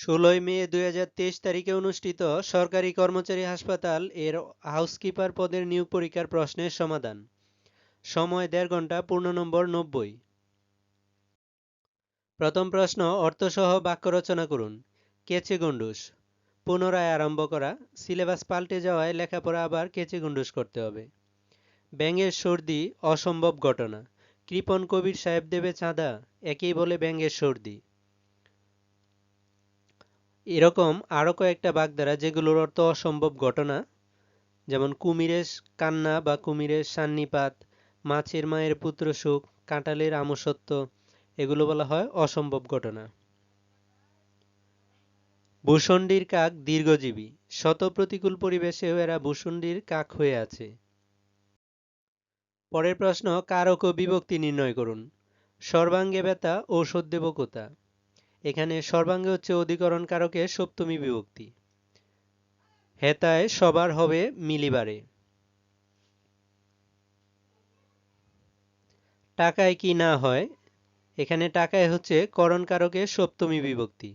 ষোলোই মে দু হাজার তেইশ তারিখে অনুষ্ঠিত সরকারি কর্মচারী হাসপাতাল এর হাউসকিপার পদের নিয়োগ পরীক্ষার প্রশ্নের সমাধান। সময় দেড় ঘণ্টা, পূর্ণ নম্বর নব্বই। প্রথম প্রশ্ন, অর্থসহ বাক্য রচনা করুন। কেচে গন্ডুস পুনরায় আরম্ভ করা। সিলেবাস পাল্টে যাওয়ায় লেখাপড়া আবার কেচে গন্ডুস করতে হবে। ব্যাঙের সর্দি, অসম্ভব ঘটনা। কৃপন কবির সাহেব দেবে চাঁদা, একেই বলে ব্যাঙের সর্দি। এরকম আরও কয়েকটা বাগধারা যেগুলোর অর্থ অসম্ভব ঘটনা, যেমন কুমিরের কান্না বা কুমিরের সান্নিপাত, মাছের মায়ের পুত্র সুখ, কাঁঠালের আমসত্ব, এগুলো বলা হয় অসম্ভব ঘটনা। ভূষণ্ডির কাক দীর্ঘজীবী, শত প্রতিকূল পরিবেশেও এরা ভূষণ্ডির কাক হয়ে আছে। পরের প্রশ্ন কারক ও বিভক্তি নির্ণয় করুন। সর্বাঙ্গে ব্যথা দেব কোথা এখানে সর্বাঙ্গে হচ্ছে অধিকরণ কারকে সপ্তমী বিভক্তি। হেতায় সবার হবে মিলিবারে। টাকায় কি না হয়, এখানে টাকায় হচ্ছে করণ কারকে সপ্তমী বিভক্তি।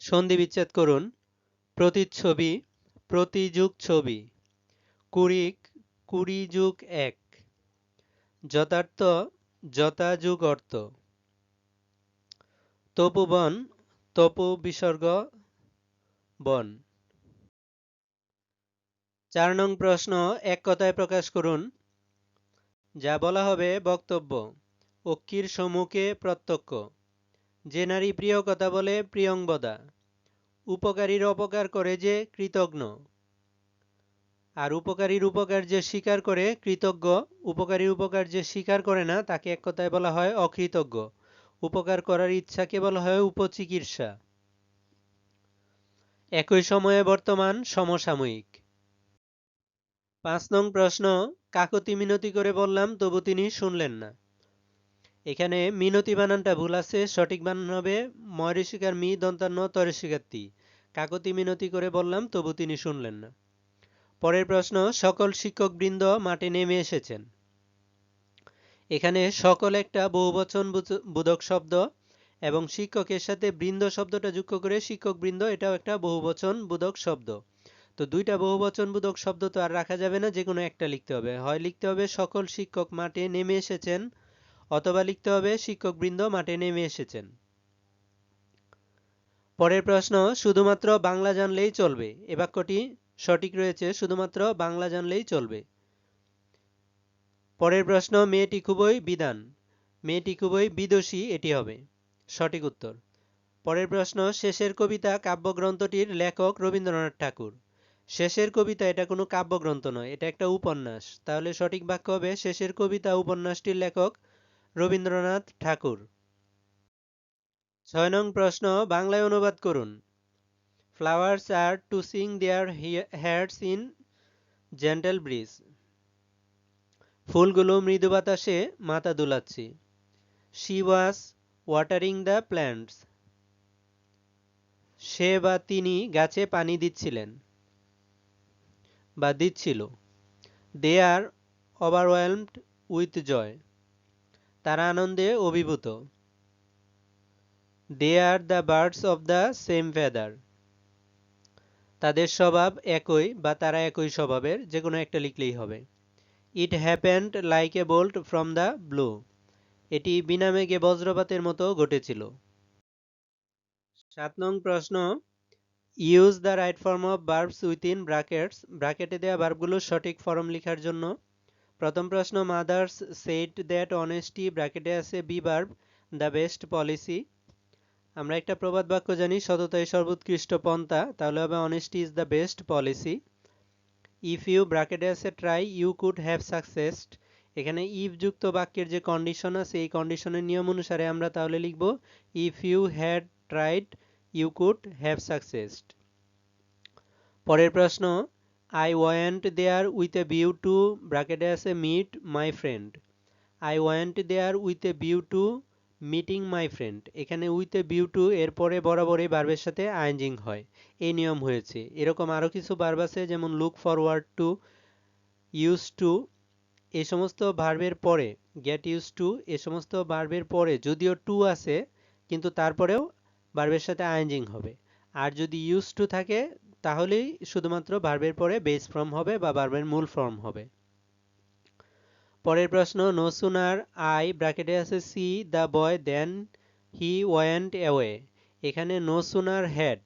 সন্ধি বিচ্ছেদ করুন। প্রতিচ্ছবি প্রতিযুগ ছবি কুড়িক কুড়ি যুগ এক। যথার্থ, যথাযুগ অর্থ। তপোবন তপো বিসর্গ বন। চার নং প্রশ্ন, এক কথায় প্রকাশ করুন। যা বলা হবে বক্তব্য, অক্ষির সম্মুখে প্রত্যক্ষ। যে নারী প্রিয় কথা বলে প্রিয়ংবদা উপকারীর অপকার করে যে কৃতজ্ঞ। আর উপকারীর উপকার যে স্বীকার করে কৃতজ্ঞ উপকারীর উপকার যে স্বীকার করে না, তাকে এক কথায় বলা হয় অকৃতজ্ঞ। উপকার করার ইচ্ছাকে বলা হয় উপচিকিৎসা। একই সময়ে বর্তমান সমসাময়িক। পাঁচ নং প্রশ্ন কাকতি মিনতি করে বললাম, তবু তিনি শুনলেন না। এখানে মিনতি বানানটা ভুল আছে, সঠিক বানান হবে ময়রিশিকার মি দন্তান্ন তরিশিকার তি কাকতি মিনতি করে বললাম, তবু তিনি শুনলেন না। পরের প্রশ্ন, সকল শিক্ষকবৃন্দ মাঠে নেমে এসেছেন। এখানে সকল একটা বহুবচন বোধক শব্দ এবং শিক্ষকের সাথে বৃন্দ শব্দটা যুক্ত করে শিক্ষক বৃন্দ এটাও একটা বহুবচন বোধক শব্দ। তো দুইটা বহুবচন বোধক শব্দ তো আর রাখা যাবে না যে কোনো একটা লিখতে হবে। হয় লিখতে হবে, সকল শিক্ষক মাঠে নেমে এসেছেন, অথবা লিখতে হবে, শিক্ষক বৃন্দ মাঠে নেমে এসেছেন। পরের প্রশ্ন, শুধুমাত্র বাংলা জানলেই চলবে। এ বাক্যটি সঠিক রয়েছে, শুধুমাত্র বাংলা জানলেই চলবে। পরের প্রশ্ন, মেয়েটি খুবই বিধান। মেয়েটি খুবই বিদোষী, এটি হবে। সঠিক উত্তর। পরের প্রশ্ন, শেষের কবিতা কাব্যগ্রন্থটির লেখক রবীন্দ্রনাথ ঠাকুর। শেষের কবিতা, এটা কোনো কাব্যগ্রন্থ নয়, এটা একটা উপন্যাস। তাহলে সঠিক বাক্য হবে, শেষের কবিতা উপন্যাসটির লেখক রবীন্দ্রনাথ ঠাকুর। ছয় নং প্রশ্ন, বাংলায় অনুবাদ করুন। Flowers are to sing their hairs in gentle breeze ফুলগুলো মৃদু বাতাসে মাথা দুলাচ্ছে। She was watering the plants সে বা তিনি গাছে পানি দিচ্ছিলেন। বা দিচ্ছিল। দে আর ওভারওয়েলমড উইথ জয় তারা আনন্দে অভিভূত। They are the birds of the same feather তাদের স্বভাব একই বা তারা একই স্বভাবের যে কোনো একটা লিখলেই হবে। It happened like a bolt from the blue এটি বিনা মেঘে বজ্রপাতের মতো ঘটেছিল। সাত নং প্রশ্ন। Use the right form of verbs within brackets ব্রাকেটে দেওয়া বার্বগুলোর সঠিক ফর্ম লেখার জন্য। প্রথম প্রশ্ন মাদার্স সেট দ্যাট অনেস্টি ব্র্যাকেটে আছে be verb the best policy আমরা একটা প্রবাদ বাক্য জানি, সততাই সর্বোৎকৃষ্ট পন্থা, তাহলে হবে honesty is the best policy if you ব্র্যাকেটে আছে try you could have succeeded এখানে ইফ যুক্ত বাক্যের যে কন্ডিশন আছে, এই কন্ডিশনের নিয়ম অনুসারে আমরা তাহলে লিখব if you had tried you could have succeeded পরের প্রশ্ন I want there with a view to ব্র্যাকেটে আছে meet my friend I want there with a view to meeting my friend এখানে উইথ ভিউ টু এরপরে বরাবরই বার্বের সাথে আইনজিং হয়। এই নিয়ম হয়েছে। এরকম আরও কিছু বার্ব আছে, যেমন look forward to use to এই সমস্ত ভার্বের পরে গেট ইউজ টু এ সমস্ত ভার্বের পরে যদিও টু আছে, কিন্তু তারপরেও ভার্বের সাথে আইনজিং হবে। আর যদি ইউজ টু থাকে, তাহলেই শুধুমাত্র ভার্বের পরে বেস ফর্ম হবে বা ভার্বের মূল ফর্ম হবে। পরের প্রশ্ন, নো সুনার আই ব্র্যাকেটে আছে see, the boy, then he went away. এখানে নো সুনার হ্যাড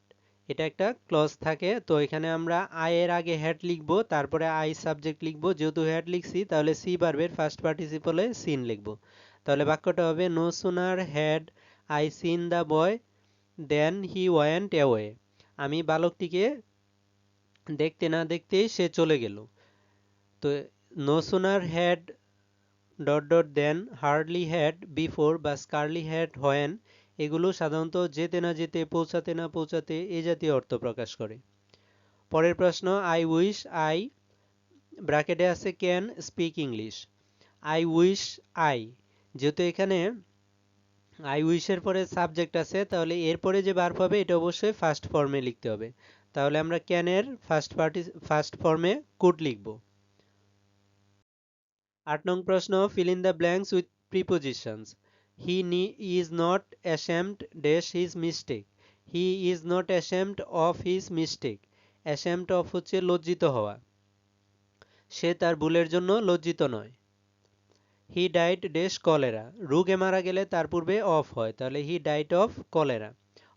এটা একটা ক্লজ থাকে। তো এখানে আমরা আই এর আগে হ্যাড লিখব, তারপরে আই সাবজেক্ট লিখব। যেহেতু হ্যাড লিখছি, তাহলে সি বারবের ফার্স্ট পার্টিসিপলে সিন লিখব। তাহলে বাক্যটা হবে, no sooner had I seen the boy, then he went away. আমি বালকটিকে দেখতে না দেখতেই সে চলে গেল। তো no sooner had dot dot then hardly had before বা স্কারলি হ্যাড হোয়েন এগুলো সাধারণত যেতে না যেতে, পৌঁছাতে না পৌঁছাতে এ জাতীয় অর্থ প্রকাশ করে। পরের প্রশ্ন আই উইশ আই ব্র্যাকেটে আছে can speak English I wish I যেহেতু এখানে আই উইশের পরে সাবজেক্ট আছে, তাহলে এরপরে যে বার পাবে এটা অবশ্যই ফার্স্ট ফর্মে লিখতে হবে। তাহলে আমরা ক্যানের ফার্স্ট পার্টি ফার্স্ট ফর্মে কুড লিখব। আট নং প্রশ্ন fill in the blanks with prepositions he নি is not ashamed dash his mistake he is not ashamed of his mistake ashamed of হচ্ছে লজ্জিত হওয়া। সে তার ভুলের জন্য লজ্জিত নয়। হি ডাইট ডেশ কলেরা রোগে মারা গেলে তার পূর্বে অফ হয়। তাহলে হি ডাইট অফ কলেরা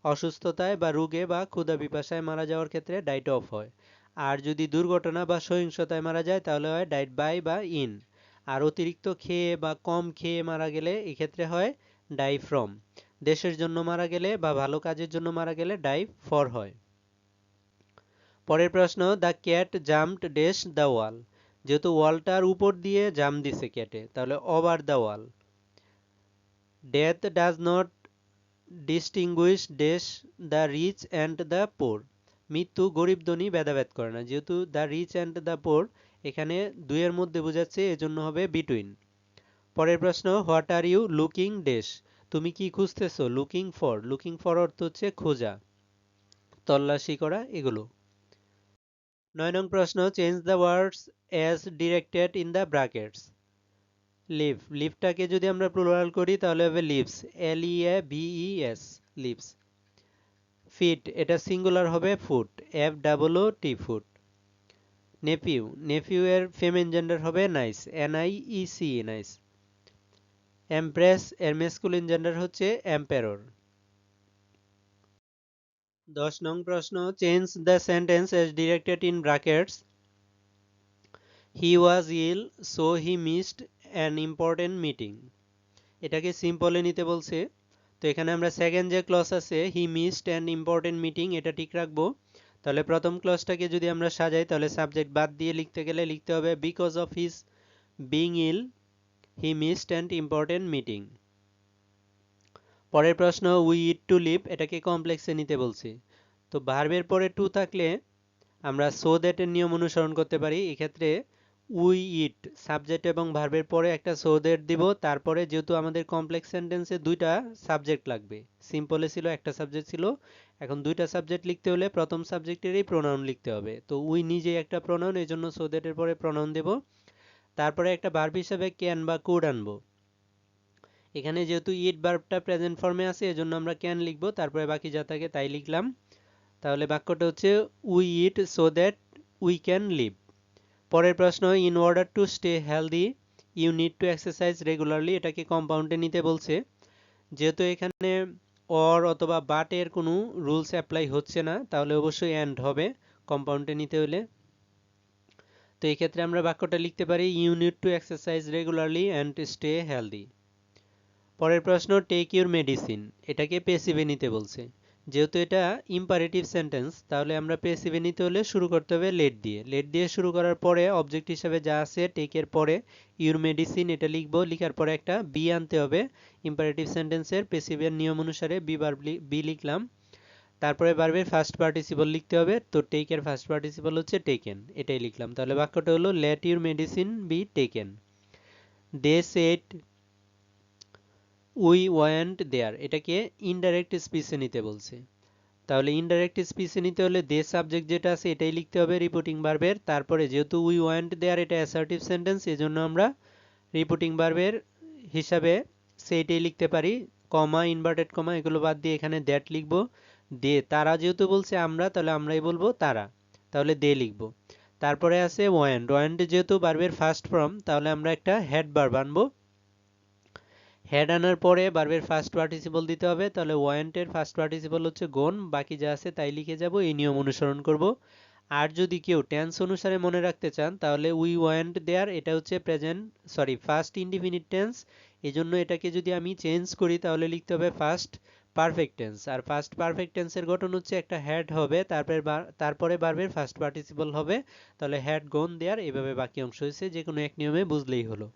অসুস্থতায় বা রোগে বা ক্ষুধা বিপাশায় মারা যাওয়ার ক্ষেত্রে ডাইট অফ হয়। আর যদি দুর্ঘটনা বা সহিংসতায় মারা যায়, তাহলে হয় ডাইট বাই বা ইন আর অতিরিক্ত খেয়ে বা কম খেয়ে মারা গেলে এক্ষেত্রে হয় ডাই ফ্রম দেশের জন্য মারা গেলে বা ভালো কাজের জন্য মারা গেলে ডাই ফর হয়। পরের প্রশ্ন, the cat jumped dash the wall. যেহেতু ওয়ালটার উপর দিয়ে জাম দিছে ক্যাটে, তাহলে over the wall. Death does not distinguish dash the rich and the poor. মৃত্যু গরিব ধনী ভেদাভেদ করে না। যেহেতু the rich and the poor এখানে দুইয়ের মধ্যে বোঝাচ্ছে এজন্য হবে বিটুইন পরের প্রশ্ন what are you looking dash তুমি কি খুঁজতেছো? লুকিং ফর লুকিং ফর অর্থ হচ্ছে খোঁজা, তল্লাশি করা, এগুলো। নয় নং প্রশ্ন change the words as directed in the brackets leave লিভটাকে যদি আমরা প্লুরাল করি, তাহলে হবে leaves L E A V E S leaves feet এটা সিঙ্গুলার হবে foot F double O T foot nephew. Nephew এর ফেমেন জেন্ডার হবে niece N I E C niece. Empress এর মেসকুলিন জেন্ডার হচ্ছে এম্পেরর দশ নং প্রশ্ন change the sentence as directed in brackets he was ill so he missed an important meeting এটাকে সিম্পলে নিতে বলছে। তো এখানে আমরা সেকেন্ড যে ক্লস আছে he missed an important meeting এটা ঠিক রাখব। তাহলে প্রথম ক্লসটাকে যদি আমরা সাজাই, তাহলে সাবজেক্ট বাদ দিয়ে লিখতে গেলে লিখতে হবে because of his being ill he missed and important meeting পরের প্রশ্ন উই ইট টু লিভ এটাকে কমপ্লেক্সে নিতে বলছি। তো ভার্বের পরে টু থাকলে আমরা সো দ্যাটের নিয়ম অনুসরণ করতে পারি। এক্ষেত্রে উই ইট সাবজেক্ট এবং ভার্বের পরে একটা সো দ্যাট দিব, তারপরে যেহেতু আমাদের কমপ্লেক্স সেন্টেন্সে দুইটা সাবজেক্ট লাগবে। সিম্পলে ছিল, একটা সাবজেক্ট ছিল। এখন দুইটা সাবজেক্ট লিখতে হলে প্রথম সাবজেক্টেরই প্রোনাউন লিখতে হবে। তো উই নিজে একটা প্রোনাউন এই জন্য সো দ্যাটের পরে প্রোনাউন দেব। তারপরে একটা ভার্ব হিসাবে ক্যান বা কুড আনব। এখানে যেহেতু ইট ভার্বটা প্রেজেন্ট ফর্মে আছে, এজন্য আমরা ক্যান লিখব। তারপরে বাকি যা থাকে তাই লিখলাম। তাহলে বাক্যটা হচ্ছে we eat so that we can live পরের প্রশ্ন in order to stay healthy you need to exercise regularly এটাকে কম্পাউন্ডে নিতে বলছে। যেহেতু এখানে অর অথবা বাটের কোনো রুলস অ্যাপ্লাই হচ্ছে না, তাহলে অবশ্যই অ্যান্ড হবে কম্পাউন্ডে নিতে হলে। তো এই ক্ষেত্রে আমরা বাক্যটা লিখতে পারি you need to exercise regularly and stay healthy পরের প্রশ্ন টেক ইউর মেডিসিন এটাকে পেসিভে নিতে বলছে। যেহেতু এটা ইম্পারেটিভ সেন্টেন্স তাহলে আমরা পেসিভে নিতে হলে শুরু করতে হবে লেট দিয়ে। লেট দিয়ে শুরু করার পরে অবজেক্ট হিসাবে যা আছে টেকের পরে ইউর মেডিসিন এটা লিখব। লিখার পরে একটা বি আনতে হবে। ইম্পারেটিভ সেন্টেন্সের পেসিভের নিয়ম অনুসারে বি বার বি লিখলাম। তারপরে বারবার ফার্স্ট পার্টিসিপল লিখতে হবে। তো টেকের ফার্স্ট পার্টিসিপল হচ্ছে টেকেন এটাই লিখলাম। তাহলে বাক্যটা হলো let your medicine be taken they said we want there, এটাকে ইনডাইরেক্ট স্পিচে নিতে বলছে। তাহলে ইনডাইরেক্ট স্পিচে নিতে হলে দে সাবজেক্ট যেটা আছে এটাই লিখতে হবে রিপোর্টিং বার্বের তারপরে যেহেতু উই ওয়ান্ট দেয়ার, এটা অ্যাসার্টিভ সেন্টেন্স এজন্য আমরা রিপোর্টিং বার্বের হিসাবে সেইটাই লিখতে পারি। কমা ইনভার্টেড কমা, এগুলো বাদ দিয়ে এখানে দ্যাট লিখব। দে তারা যেহেতু বলছে আমরা, তাহলে আমরাই বলব তারা। তাহলে দে লিখব। তারপরে আছে ওয়ান্ট ওয়ান্ট যেহেতু বার্বের ফার্স্ট ফর্ম তাহলে আমরা একটা হেড বার্ব আনব। হেড আনার পরে বার্বের ফার্স্ট পার্টিসিপল দিতে হবে। তাহলে ওয়ান্টের ফার্স্ট পার্টিসিপল হচ্ছে গোন বাকি যা আছে তাই লিখে যাব, এই নিয়ম অনুসরণ করব। আর যদি কেউ টেন্স অনুসারে মনে রাখতে চান, তাহলে উই ওয়ান্ট দেয়ার এটা হচ্ছে present sorry first indefinite tense এজন্য এটাকে যদি আমি চেঞ্জ করি, তাহলে লিখতে হবে ফার্স্ট পারফেক্ট টেন্স আর ফার্স্ট পারফেক্ট টেন্সের গঠন হচ্ছে একটা হ্যাড হবে, তারপরে তারপরে বার্বের ফার্স্ট পার্টিসিপল হবে। তাহলে হ্যাড গন দেয়ার এভাবে বাকি অংশ হয়েছে যে কোনো এক নিয়মে বুঝলেই হলো।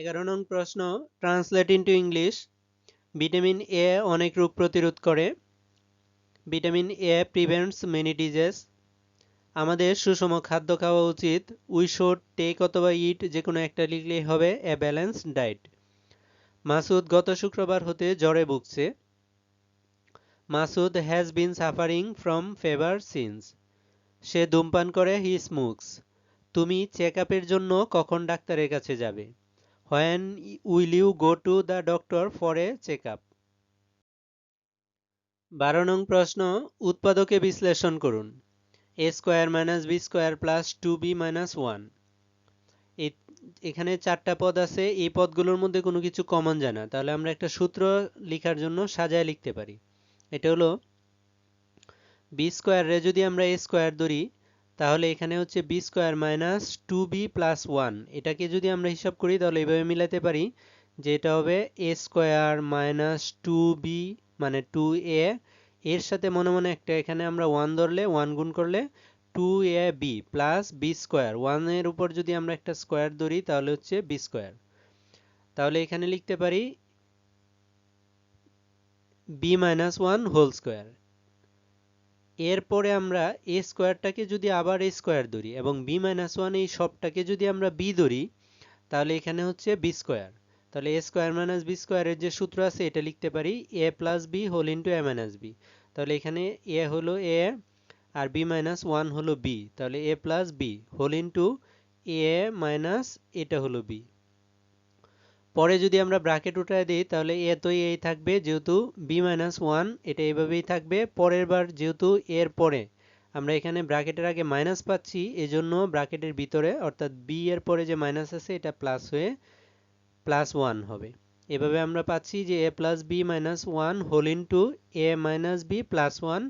এগারো নং প্রশ্ন translate into English vitamin A অনেক রোগ প্রতিরোধ করে। Vitamin A prevents many diseases আমাদের সুষম খাদ্য খাওয়া উচিত। উই শুড টেক অথবা ইট যে কোনো একটা লিখলেই হবে এ ব্যালেন্স ডায়েট মাসুদ গত শুক্রবার হতে জ্বরে ভুগছে। Masud has been suffering from fever since সে ধূমপান করে হি স্মোকস তুমি চেক আপের জন্য কখন ডাক্তারের কাছে যাবে? When will you go to the doctor for a check up বারো নং প্রশ্ন, উৎপাদকে বিশ্লেষণ করুন। A square minus b square plus two b minus one এখানে চারটা পদ আছে, এই পদগুলোর মধ্যে কোনো কিছু কমন জানা তাহলে আমরা একটা সূত্র লেখার জন্য সাজায় লিখতে পারি। এটা হলো বি স্কোয়ারে যদি আমরা এ স্কোয়ার ধরি তাহলে এখানে হচ্ছে b square minus two b plus one এটাকে যদি আমরা হিসাব করি, তাহলে এইভাবে মিলাতে পারি যে এটা হবে a square minus two b মানে টু এ এর সাথে মনে মনে একটা এখানে আমরা ওয়ান ধরলে ওয়ান গুণ করলে two a b plus b square ওয়ানের উপর যদি আমরা একটা স্কোয়ার ধরি, তাহলে হচ্ছে বি স্কোয়ার তাহলে এখানে লিখতে পারি b minus one whole square এরপরে আমরা এ স্কোয়ারটাকে যদি আবার এ স্কোয়ার ধরি এবং বি মাইনাস ওয়ান এই সবটাকে যদি আমরা বি ধরি, তাহলে এখানে হচ্ছে বি স্কোয়ার তাহলে এ স্কোয়ার মাইনাস বি স্কোয়ারের যে সূত্র আছে, এটা লিখতে পারি a plus b whole into a minus b তাহলে এখানে এ হলো এ আর বি মাইনাস ওয়ান হলো বি তাহলে a plus b whole into a minus এটা হলো বি পরে যদি আমরা ব্রাকেট উঠায় দিই, তাহলে এ তো এই থাকবে যেহেতু বি মাইনাস ওয়ান এটা এইভাবেই থাকবে। পরের বার যেহেতু এর পরে, আমরা এখানে ব্রাকেটের আগে মাইনাস পাচ্ছি, এজন্য ব্রাকেটের ভিতরে, অর্থাৎ বি এর পরে যে মাইনাস আছে, এটা প্লাস হয়ে প্লাস ওয়ান হবে। এভাবে আমরা পাচ্ছি যে a plus b minus one whole into a minus b plus one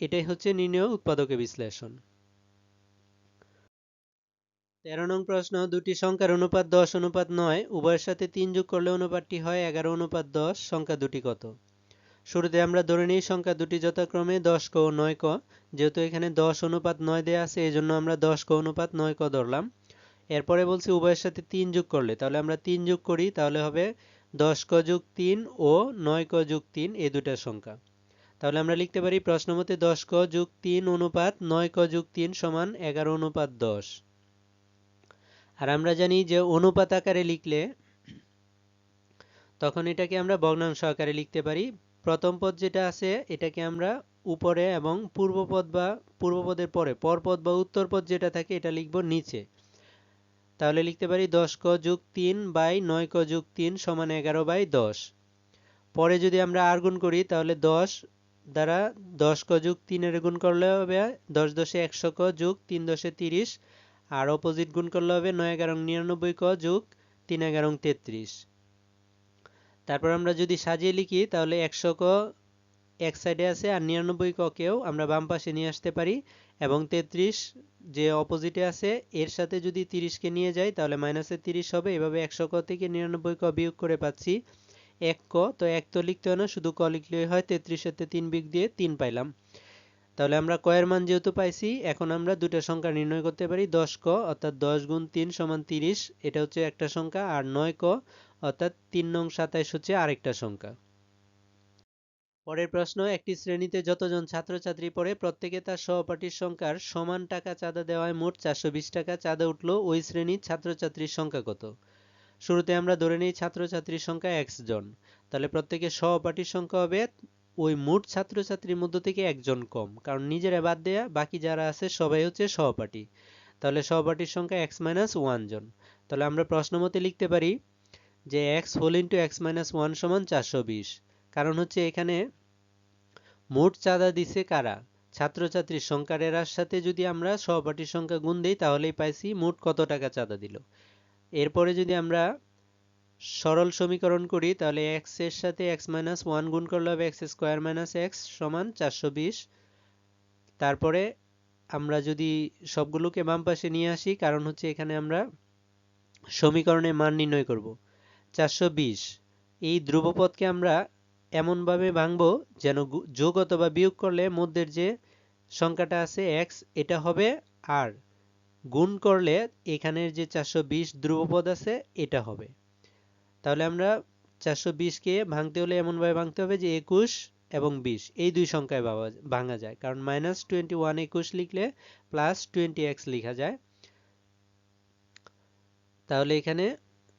এটাই হচ্ছে নির্ণয় উৎপাদকে বিশ্লেষণ। তেরো নং প্রশ্ন, দুটি সংখ্যার অনুপাত দশ, অনুপাত নয়, উভয়ের সাথে তিন যোগ করলে অনুপাতটি হয় এগারো, অনুপাত দশ, সংখ্যা দুটি কত? শুরুতে আমরা ধরে নিই সংখ্যা দুটি যথাক্রমে দশ ক, নয় ক। যেহেতু এখানে দশ, অনুপাত নয় দেওয়া আছে এই জন্য আমরা দশ ক, অনুপাত নয় ক ধরলাম। এরপরে বলছি উভয়ের সাথে তিন যোগ করলে, তাহলে আমরা তিন যোগ করি, তাহলে হবে দশ ক যোগ তিন ও নয় ক যোগ তিন, এই দুটা সংখ্যা। তাহলে আমরা লিখতে পারি প্রশ্ন মতে দশ ক যোগ তিন অনুপাত নয় ক যোগ তিন সমান এগারো অনুপাত দশ। আর আমরা জানি যে অনুপাত আকারে লিখলে তখন এটাকে আমরা ভগ্নাংশ আকারে লিখতে পারি। প্রথম পদ যেটা আছে, এটাকে আমরা উপরে এবং পূর্বপদ বা পূর্বপদের পরে পরপদ বা উত্তরপদ যেটা থাকে, এটা লিখব নিচে। তাহলে লিখতে পারি দশ ক যুগ তিন বাই নয় ক যুগ তিন সমান এগারো বাই দশ। পরে যদি আমরা আর গুণ করি, তাহলে দশ দ্বারা দশ ক যুগ তিনের গুণ করলে হবে, দশ দশে একশো ক যুগ তিন দশে তিরিশ আর অপোজিট গুণ করলে হবে নয় এগারো নিরানব্বই ক যুগ তিন এগারো তেত্রিশ। তারপর আমরা যদি সাজিয়ে লিখি, তাহলে একশো ক এক সাইডে আছে আর নিরানব্বই ককেও আমরা বাম পাশে নিয়ে আসতে পারি এবং তেত্রিশ যে অপোজিটে আছে, এর সাথে যদি তিরিশকে নিয়ে যাই, তাহলে মাইনাসে তিরিশ হবে। এভাবে একশো ক থেকে নিরানব্বই ক বিয়োগ করে পাচ্ছি এক ক। তো এক তো লিখতে হয় না, শুধু ক লিখলেই হয়। তেত্রিশেতে তিন বিয়োগ দিয়ে তিন পাইলাম। তাহলে আমরা কয়ের মান যেহেতু পাইছি, এখন আমরা দুটো সংখ্যা নির্ণয় করতে পারি, দশ ক অর্থাৎ দশ গুণ তিন সমান তিরিশ, এটা হচ্ছে একটা সংখ্যা, আর নয় ক অর্থাৎ তিন নং সাতাইশ হচ্ছে আরেকটা সংখ্যা। পরের প্রশ্ন, একটি শ্রেণীতে যতজন ছাত্রছাত্রী পড়ে, প্রত্যেকে তার সহপাঠীর সংখ্যার সমান টাকা চাঁদা দেওয়ায় মোট চারশো বিশ টাকা চাঁদা উঠল, ওই শ্রেণির ছাত্রছাত্রীর সংখ্যা কত? শুরুতে আমরা ধরে নিই ছাত্রছাত্রীর সংখ্যা এক্স জন, তাহলে প্রত্যেকের সহপাঠীর সংখ্যা হবে ওই মোট ছাত্রছাত্রীর মধ্য থেকে একজন কম। কারণ নিজেরা বাদ দেয়া, বাকি যারা আছে সবাই হচ্ছে সহপাঠী। তাহলে সহপাঠীর সংখ্যা এক্স মাইনাস ওয়ান জন। তাহলে আমরা প্রশ্ন মতে লিখতে পারি যে x whole into x minus one সমান চারশো বিশ। কারণ হচ্ছে এখানে মোট চাঁদা দিছে কারা? ছাত্রছাত্রীর সংখ্যার এরার সাথে যদি আমরা সহপাঠীর সংখ্যা গুণ দিই, তাহলেই পাইছি মোট কত টাকা চাঁদা দিল। এরপরে যদি আমরা সরল সমীকরণ করি, তাহলে এক্সের সাথে এক্স মাইনাস ওয়ান গুণ করলে হবে এক্স স্কোয়ার মাইনাস এক্স সমান চারশো বিশ। তারপরে আমরা যদি সবগুলোকে বাম পাশে নিয়ে আসি, কারণ হচ্ছে এখানে আমরা সমীকরণের মান নির্ণয় করব। চারশো বিশ, এই ধ্রুবপদকে আমরা এমনভাবে ভাঙবো যেন যোগ অথবা বিয়োগ করলে মধ্যের যে সংখ্যাটা আছে এক্স এটা হবে আর গুণ করলে এখানের যে চারশো বিশ ধ্রুবপদ আছে, এটা হবে। তাহলে আমরা চারশো বিশকে ভাঙতে হলে এমনভাবে ভাঙতে হবে যে একুশ এবং বিশ, এই দুই সংখ্যায় ভাঙা যায়। কারণ মাইনাস টোয়েন্টি ওয়ান একুশ লিখলে প্লাস টোয়েন্টি এক্স লেখা যায়। তাহলে এখানে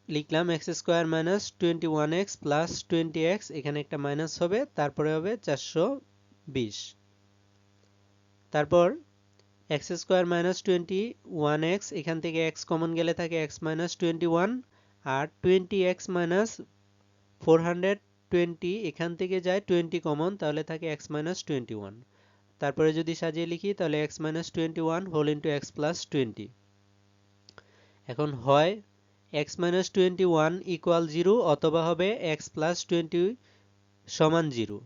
লিখলাম x square minus twenty one x plus twenty x এখানে একটা মাইনাস হবে, তারপরে হবে চারশো বিশ। তারপর x square minus twenty one x এখান থেকে এক্স কমন গেলে থাকে এক্স মাইনাস টোয়েন্টি ওয়ান আর twenty x minus four hundred twenty এখান থেকে যায় টোয়েন্টি কমন তাহলে থাকে এক্স মাইনাস টোয়েন্টি ওয়ান তারপরে যদি সাজিয়ে লিখি, তাহলে x minus twenty one whole into x plus twenty এখন হয় x minus twenty one equal zero অথবা হবে এক্স প্লাস টোয়েন্টি সমান জিরো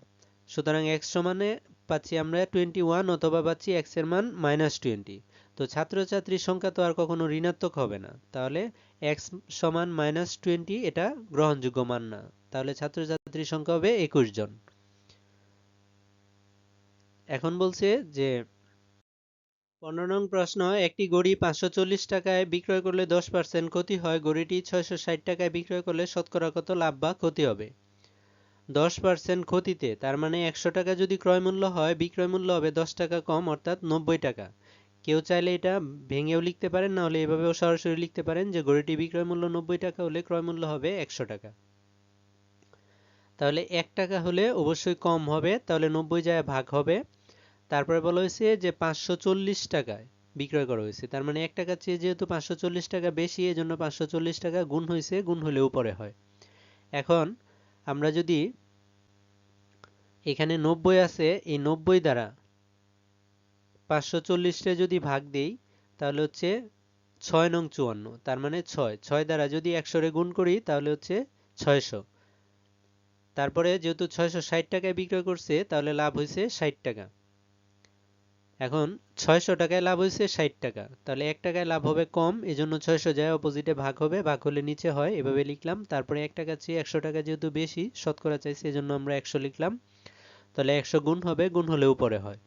সুতরাং এক্স সমানে পাচ্ছি আমরা টোয়েন্টি ওয়ান অথবা পাচ্ছি এক্সের মান মাইনাস টোয়েন্টি তো ছাত্রছাত্রীর সংখ্যা তো আর কখনো ঋণাত্মক হবে না। তাহলে এক্স সমান মাইনাস টোয়েন্টি, এটা গ্রহণযোগ্য মান না। তাহলে ছাত্রছাত্রীর সংখ্যা হবে একুশ জন। এখন বলছে যে, পনেরো নং প্রশ্ন, একটি গড়ি পাঁচশো চল্লিশ টাকায় বিক্রয় করলে দশ পার্সেন্ট ক্ষতি হয়, গড়িটি ছয়শো ষাট টাকায় বিক্রয় করলে শতকরা কত লাভ বা ক্ষতি হবে? দশ পার্সেন্ট ক্ষতিতে, তার মানে একশো টাকা যদি ক্রয় মূল্য হয়, বিক্রয় মূল্য হবে দশ টাকা কম, অর্থাৎ নব্বই টাকা। কেউ চাইলে এটা ভেঙেও লিখতে পারেন, না হলে এভাবেও সরাসরি লিখতে পারেন যে গড়িটি বিক্রয় মূল্য নব্বই টাকা হলে ক্রয় মূল্য হবে একশো টাকা। তাহলে এক টাকা হলে অবশ্যই কম হবে, তাহলে নব্বই যায় ভাগ হবে। তারপরে বলা হয়েছে যে পাঁচশো চল্লিশ টাকায় বিক্রয় করা হয়েছে। তার মানে এক টাকার চেয়ে যেহেতু পাঁচশো চল্লিশ টাকা বেশি এই জন্য পাঁচশো চল্লিশ টাকা গুণ হয়েছে, গুণ হলে উপরে হয়। এখন আমরা যদি এখানে নব্বই আছে, এই নব্বই দ্বারা পাঁচশো চল্লিশটা যদি ভাগ দেই, তাহলে হচ্ছে ছয় নং চুয়ান্ন, তার মানে ছয়। ছয় দ্বারা যদি একশোরে গুণ করি, তাহলে হচ্ছে ছয়শো। তারপরে যেহেতু ছয়শো ষাট টাকায় বিক্রয় করছে, তাহলে লাভ হয়েছে ষাট টাকা। এখন ছয়শো টাকায় লাভ হয়েছে ষাট টাকা। তাহলে এক টাকায় লাভ হবে কম, এজন্য ছয়শো যায় অপোজিটে ভাগ হবে, ভাগ হলে নিচে হয়, এভাবে লিখলাম। তারপরে এক টাকা চেয়ে একশো টাকা যেহেতু বেশি, শতকরা চাইছে, এজন্য আমরা একশো লিখলাম। তাহলে একশো গুণ হবে, গুণ হলে উপরে হয়।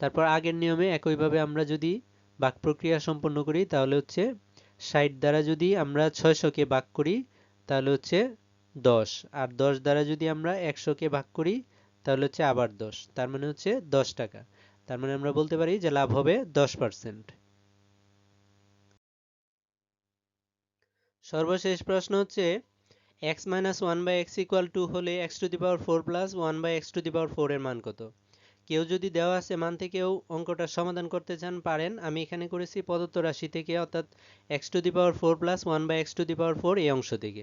তারপর আগের নিয়মে একইভাবে আমরা যদি বাক প্রক্রিয়া সম্পন্ন করি, তাহলে হচ্ছে ষাট দ্বারা যদি আমরা ছয়শোকে ভাগ করি, তাহলে হচ্ছে দশ। আর দশ দ্বারা যদি আমরা একশোকে ভাগ করি, তাহলে হচ্ছে আবার দশ। তার মানে হচ্ছে দশ টাকা। তার মানে আমরা বলতে পারি যে লাভ হবে দশ পার্সেন্ট। সর্বশেষ প্রশ্ন হচ্ছে x minus one by x equal two হলে x to the power four plus one by x to the power four এর মান কত? কেউ যদি দেওয়া আছে মান থেকেও অঙ্কটা সমাধান করতে চান, পারেন। আমি এখানে করেছি প্রদত্ত রাশি থেকে, অর্থাৎ x to the power four plus one by x to the power four এই অংশ থেকে।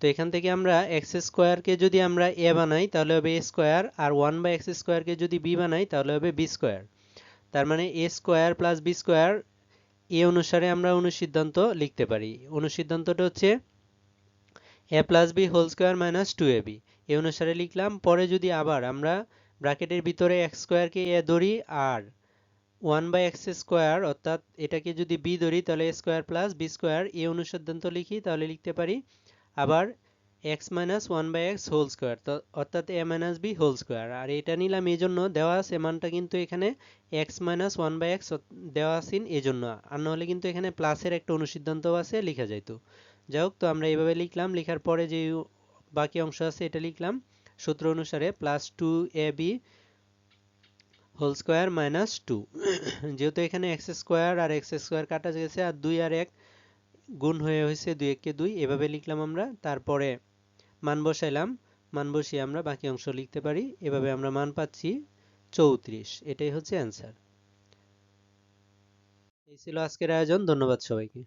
তো এখান থেকে আমরা এক্স স্কোয়ারকে যদি আমরা এ বানাই, তাহলে হবে এ স্কোয়ার আর ওয়ান বাই এক্স স্কোয়ারকে যদি বি বানাই, তাহলে হবে বি স্কোয়ার তার মানে a square plus b square এ অনুসারে আমরা অনুসিদ্ধান্ত লিখতে পারি। অনুসিদ্ধান্তটা হচ্ছে a plus b whole square minus two a b এ অনুসারে লিখলাম, পরে যদি আবার আমরা ব্র্যাকেটের ভিতরে এক্স স্কোয়ারকে এ ধরি আর ওয়ান বাই এক্স স্কোয়ার, অর্থাৎ এটাকে যদি বি ধরি, তাহলে স্কোয়ার প্লাস বি স্কোয়ার, এ অনুসিদ্ধান্ত লিখি, তাহলে লিখতে পারি আবার x minus one by x whole square অর্থাৎ a minus b whole square. আর এটা নিলাম এই জন্য দেওয়া আছে মানটা কিন্তু এখানে x minus one by x, দেওয়া আছেন এই জন্য আর নাহলে কিন্তু এখানে প্লাসের একটা অনুসিদ্ধান্তও আছে, লেখা যাইতো। যাই হোক, তো আমরা এইভাবে লিখলাম, লেখার পরে যে বাকি অংশ আছে, এটা লিখলাম। সূত্র অনুসারে plus two a b whole square minus two যেহেতু এখানে এক্স স্কোয়ার আর এক্স স্কোয়ার কাটা গেছে আর দুই আর এক গুণ হয়ে হয়েছে দুই এককে দুই, এভাবে লিখলাম আমরা। তারপরে মান বসাইলাম। মান বসিয়ে আমরা বাকি অংশ লিখতে পারি। এভাবে আমরা মান পাচ্ছি চৌত্রিশ। এটাই হচ্ছে অ্যান্সার এই ছিল আজকের আয়োজন। ধন্যবাদ সবাইকে।